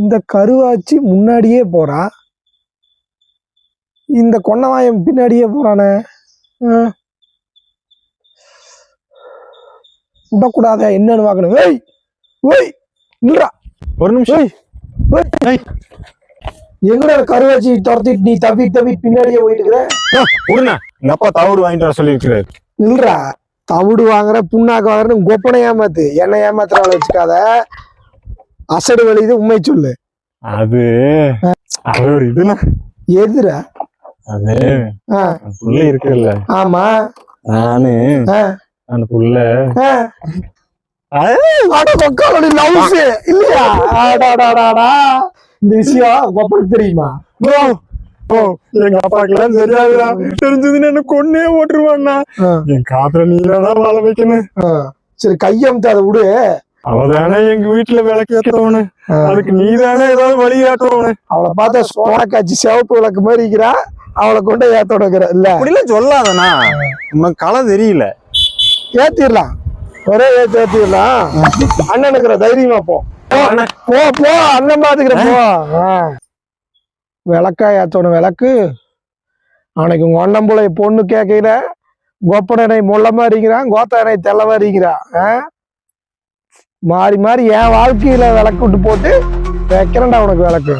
இந்த கருவாச்சி முன்னாடியே போறா. இந்த கொன்னவாயம் பின்னாடியே போறானே. விடக்கூடாதே என்னன்னு பார்க்கணும். ஏய் ஓய் நில்றா. ஒரு நிமிஷம். எங்கடா கருவாச்சி துரத்திட்டு நீ தப்பி தப்பி பின்னாடியே போயிட்டு இருக்கிற எங்க அப்பா தவிடு வாங்கிட்டு வர சொல்லியிருக்கிறாரு. நில்றா. தவிடு வாங்குற புண்ணாக்கு வாங்குறன்னு கொப்பனை ஏமாத்து. என்ன ஏமாத்துற வேலை வச்சுக்காத. அசடு வலிது உண்மை சொல்லு. அது ஒரு இதுண்ணா எதுடா அது புள்ள இருக்குல்ல. ஆமா. நானு அந்த புள்ள. இந்த விஷயம் கொப்பனுக்கு தெரியுமா? எங்க அப்பாக்கு எல்லாம் தெரியாதுடா. தெரிஞ்சதுன்னு என்ன? கொன்னே ஓட்டுருவான்னா என் காதுல நீதான் வாழ வைக்கணும். சரி கையமுத்து அதை விடு. அவதானே எங்க வீட்டுல விளக்கு ஏற்றவனு ஆ. அதுக்கு நீதானே ஏதாவது வழி காட்டுவனு அவளை பார்த்தா சோனக்காச்சி சிவப்பு விளக்கு மாதிரி இருக்கிறா. அவளை கொண்டு ஏத்த விடுக்கிற இல்ல. அப்படிலாம் சொல்லாதண்ணா. உனக்கு களை தெரியல. ஏத்திடலாம். ஒரே ஏத்து ஏத்திடலாம். அண்ணனுக்குற தைரியமா போ. போ, போ போ அண்ணன் பாத்துக்கிற போ. ஆ. விளக்கா ஏத்தணும் விளக்கு. அவனுக்கு உங்க அண்ணன் பொண்ணு கேட்கல கோப்பனை முள்ள மாதிரிங்கிறான் கோத்தானை தெல்ல மாதிரிங்கிறான் ஆ? மாறி மாறி என் வாழ்க்கையில விளக்கு விட்டு போட்டு வைக்கிறேன்டா உனக்கு விளக்கு?